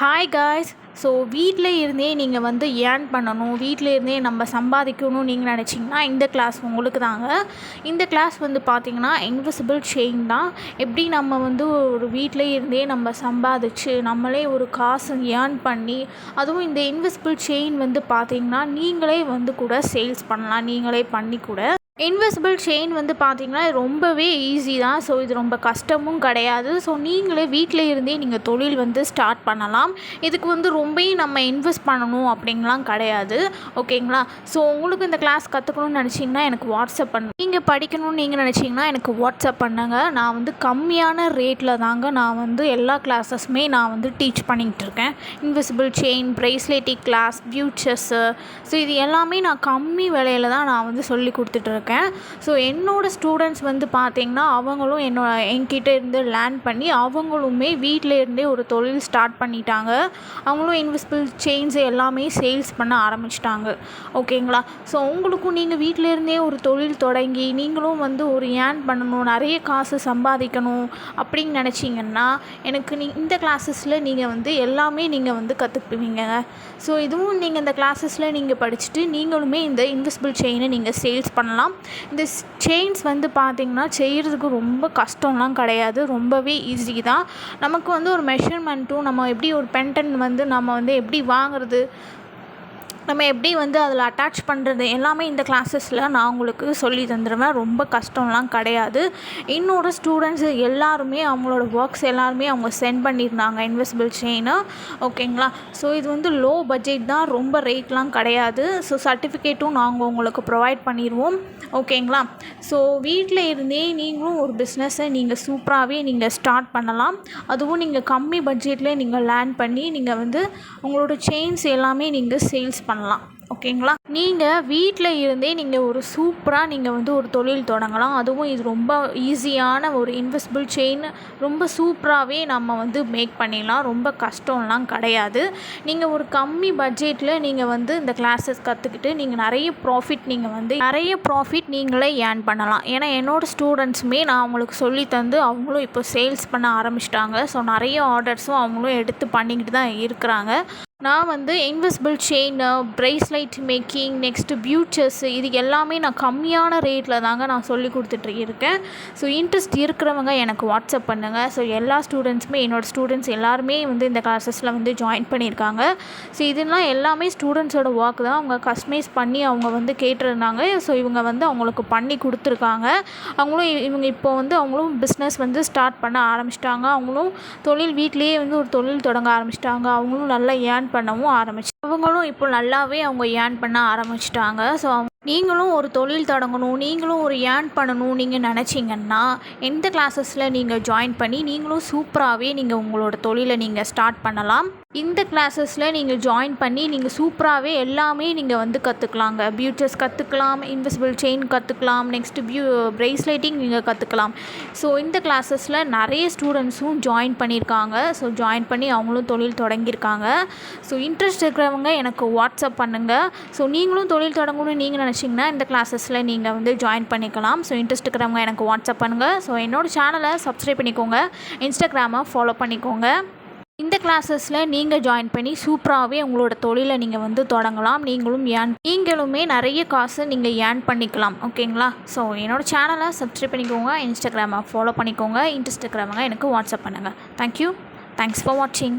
Hi guys so வீட்டில் இருந்தே நீங்கள் வந்து ஏர்ன் பண்ணணும் வீட்டில் இருந்தே நம்ம சம்பாதிக்கணும்னு நீங்கள் நினச்சிங்கன்னா இந்த கிளாஸ் உங்களுக்கு தாங்க. இந்த கிளாஸ் வந்து பார்த்திங்கன்னா இன்விசிபிள் செயின் தான். எப்படி நம்ம வந்து ஒரு வீட்டில் இருந்தே நம்ம சம்பாதிச்சு நம்மளே ஒரு காசு ஏர்ன் பண்ணி அதுவும் இந்த இன்விசிபிள் செயின் வந்து பார்த்திங்கன்னா நீங்களே வந்து கூட சேல்ஸ் பண்ணலாம் நீங்களே பண்ணி கூட இன்விசிபிள் செயின் வந்து பார்த்திங்கன்னா ரொம்பவே ஈஸி தான். ஸோ இது ரொம்ப கஷ்டமும் கிடையாது. ஸோ நீங்களே வீட்டில் இருந்தே நீங்கள் தொழில் வந்து ஸ்டார்ட் பண்ணலாம். இதுக்கு வந்து ரொம்பவும் நம்ம இன்வெஸ்ட் பண்ணணும் அப்படிங்கலாம் கிடையாது. ஓகேங்களா ஸோ உங்களுக்கு இந்த கிளாஸ் கற்றுக்கணும்னு நினச்சிங்கன்னா எனக்கு வாட்ஸ்அப் பண்ணு நீங்கள் படிக்கணும்னு நீங்கள் நினச்சிங்கன்னா எனக்கு வாட்ஸ்அப் பண்ணுங்கள் நான் வந்து கம்மியான ரேட்டில் தாங்க நான் வந்து எல்லா கிளாஸஸுமே நான் வந்து டீச் பண்ணிகிட்டு இருக்கேன். இன்விசிபிள் செயின் ப்ரேஸ்லெட்டிக் கிளாஸ் ஃபியூச்சர்ஸு ஸோ இது எல்லாமே நான் கம்மி விலையில தான் நான் வந்து சொல்லி கொடுத்துட்ருக்கேன் ஸோ என்னோடய ஸ்டூடெண்ட்ஸ் வந்து பார்த்திங்கன்னா அவங்களும் என்னோட என்கிட்ட இருந்து லேர்ன் பண்ணி அவங்களுமே வீட்டில் இருந்தே ஒரு தொழில் ஸ்டார்ட் பண்ணிட்டாங்க. அவங்களும் இன்விசிபிள் செயின்ஸ் எல்லாமே சேல்ஸ் பண்ண ஆரம்பிச்சிட்டாங்க. ஓகேங்களா ஸோ உங்களுக்கும் நீங்கள் வீட்டில் இருந்தே ஒரு தொழில் தொடங்கி நீங்களும் வந்து ஒரு ஏர்ன் பண்ணணும் நிறைய காசு சம்பாதிக்கணும் அப்படின்னு நினச்சிங்கன்னா எனக்கு நீ இந்த கிளாஸஸில் நீங்கள் வந்து எல்லாமே நீங்கள் வந்து கற்றுக்குவீங்க ஸோ இதுவும் நீங்கள் இந்த கிளாஸஸில் நீங்கள் படிச்சுட்டு நீங்களுமே இந்த இன்விசிபிள் செயினை நீங்கள் சேல்ஸ் பண்ணலாம். இந்த செயின்ஸ் வந்து பார்த்திங்கன்னா செய்கிறதுக்கு ரொம்ப கஷ்டம்லாம் கிடையாது. ரொம்பவே ஈஸி தான். நமக்கு வந்து ஒரு மெஷர்மெண்ட்டும் நம்ம எப்படி ஒரு பென்டன் வந்து நம்ம வந்து எப்படி வாங்குறது நம்ம எப்படி வந்து அதில் அட்டாச் பண்ணுறது எல்லாமே இந்த கிளாஸஸில் நான் உங்களுக்கு சொல்லி தந்துடுவேன் ரொம்ப கஷ்டம்லாம் கிடையாது. இன்னொரு ஸ்டூடெண்ட்ஸ் எல்லாருமே அவங்களோட ஒர்க்ஸ் எல்லாருமே அவங்க சென்ட் பண்ணியிருந்தாங்க இன்வெசிபிள் செயினு ஓகேங்களா ஸோ இது வந்து லோ பட்ஜெட் தான். ரொம்ப ரேட்லாம் கிடையாது. ஸோ சர்டிஃபிகேட்டும் நாங்கள் உங்களுக்கு ப்ரொவைட் பண்ணிடுவோம் ஓகேங்களா ஸோ வீட்டில் இருந்தே நீங்களும் ஒரு பிஸ்னஸை நீங்கள் சூப்பராகவே நீங்கள் ஸ்டார்ட் பண்ணலாம். அதுவும் நீங்கள் கம்மி பட்ஜெட்டில் நீங்கள் லேர்ன் பண்ணி நீங்கள் வந்து உங்களோட செயின்ஸ் எல்லாமே நீங்கள் சேல்ஸ் பண்ணலாம். ஓகேங்களா நீங்கள் வீட்டில் இருந்தே நீங்கள் ஒரு சூப்பராக நீங்கள் வந்து ஒரு தொழில் தொடங்கலாம். அதுவும் இது ரொம்ப ஈஸியான ஒரு இன்வெஸ்பிள் செயின் ரொம்ப சூப்பராகவே நம்ம வந்து மேக் பண்ணிடலாம். ரொம்ப கஷ்டம்லாம் கிடையாது. நீங்கள் ஒரு கம்மி பட்ஜெட்டில் நீங்கள் வந்து இந்த கிளாஸஸ் கற்றுக்கிட்டு நீங்கள் நிறைய ப்ராஃபிட் நீங்கள் வந்து நிறைய ப்ராஃபிட் நீங்களே ஏர்ன் பண்ணலாம். ஏன்னா என்னோடய ஸ்டூடெண்ட்ஸுமே நான் அவங்களுக்கு சொல்லி தந்து அவங்களும் இப்போ சேல்ஸ் பண்ண ஆரம்பிச்சிட்டாங்க. ஸோ நிறைய ஆர்டர்ஸும் அவங்களும் எடுத்து பண்ணிக்கிட்டு தான் இருக்கிறாங்க. நான் வந்து invisible chain bracelet making next futures இது எல்லாமே நான் கம்மியான ரேட்டில் தாங்க நான் சொல்லி கொடுத்துட்டு இருக்கேன் ஸோ இன்ட்ரெஸ்ட் இருக்கிறவங்க எனக்கு வாட்ஸ்அப் பண்ணுங்கள் ஸோ எல்லா ஸ்டூடெண்ட்ஸுமே என்னோடய ஸ்டூடெண்ட்ஸ் எல்லாருமே வந்து இந்த கிளாஸஸில் வந்து ஜாயின் பண்ணியிருக்காங்க. ஸோ இதெல்லாம் எல்லாமே ஸ்டூடெண்ட்ஸோட ஒர்க் தான். அவங்க கஸ்டமைஸ் பண்ணி அவங்க வந்து கேட்டிருந்தாங்க. ஸோ இவங்க வந்து அவங்களுக்கு பண்ணி கொடுத்துருக்காங்க. அவங்களும் இவங்க இப்போ வந்து அவங்களும் பிஸ்னஸ் வந்து ஸ்டார்ட் பண்ண ஆரம்பிச்சிட்டாங்க. அவங்களும் தொழில் வீட்லேயே வந்து ஒரு தொழில் தொடங்க ஆரம்பிச்சிட்டாங்க. அவங்களும் நல்லா ஏன் ஏர்ன் பண்ணவும் ஆரம்பிச்சு அவங்களும் இப்போ நல்லாவே அவங்க ஏர்ன் பண்ண ஆரம்பிச்சிட்டாங்க. ஸோ நீங்களும் ஒரு தொழில் தொடங்கணும் நீங்களும் ஒரு ஏர்ன் பண்ணணும் நீங்கள் நினச்சிங்கன்னா எந்த கிளாஸஸில் நீங்கள் ஜாயின் பண்ணி நீங்களும் சூப்பராகவே நீங்கள் உங்களோட தொழிலை நீங்கள் ஸ்டார்ட் பண்ணலாம். இந்த கிளாஸஸில் நீங்கள் ஜாயின் பண்ணி நீங்கள் சூப்பராகவே எல்லாமே நீங்கள் வந்து கற்றுக்கலாங்க பியூட்டர்ஸ் கற்றுக்கலாம் இன்விசிபிள் செயின் கற்றுக்கலாம் நெக்ஸ்ட்டு பியூ ப்ரேஸ்லைட்டிங் நீங்கள் கற்றுக்கலாம் ஸோ இந்த கிளாஸஸில் நிறைய ஸ்டூடெண்ட்ஸும் ஜாயின் பண்ணியிருக்காங்க. ஸோ ஜாயின் பண்ணி அவங்களும் தொழில் தொடங்கியிருக்காங்க. ஸோ இன்ட்ரெஸ்ட் இருக்கிறவங்க எனக்கு வாட்ஸ்அப் பண்ணுங்கள் ஸோ நீங்களும் தொழில் தொடங்கணும்னு நீங்கள் நினச்சிங்கன்னா இந்த கிளாஸஸில் நீங்கள் வந்து ஜாயின் பண்ணிக்கலாம். ஸோ இன்ட்ரெஸ்ட் இருக்கிறவங்க எனக்கு வாட்ஸ்அப் பண்ணுங்கள் ஸோ என்னோடய சேனலை சப்ஸ்கிரைப் பண்ணிக்கோங்க. இன்ஸ்டாகிராமை ஃபாலோ பண்ணிக்கோங்க. இந்த கிளாஸஸில் நீங்கள் ஜாயின் பண்ணி சூப்பராகவே உங்களோட தொழிலை நீங்கள் வந்து தொடங்கலாம். நீங்களும் ஏன் நீங்களுமே நிறைய காசு நீங்கள் ஏர்ன் பண்ணிக்கலாம். ஓகேங்களா? ஸோ என்னோடய சேனலை சப்ஸ்கிரைப் பண்ணிக்கோங்க. இன்ஸ்டாகிராமை ஃபாலோ பண்ணிக்கோங்க. இன்ட்ரெஸ்ட் இருக்கிறவங்க எனக்கு வாட்ஸ்அப் பண்ணுங்கள் தேங்க்யூ தேங்க்ஸ் ஃபார் வாட்சிங்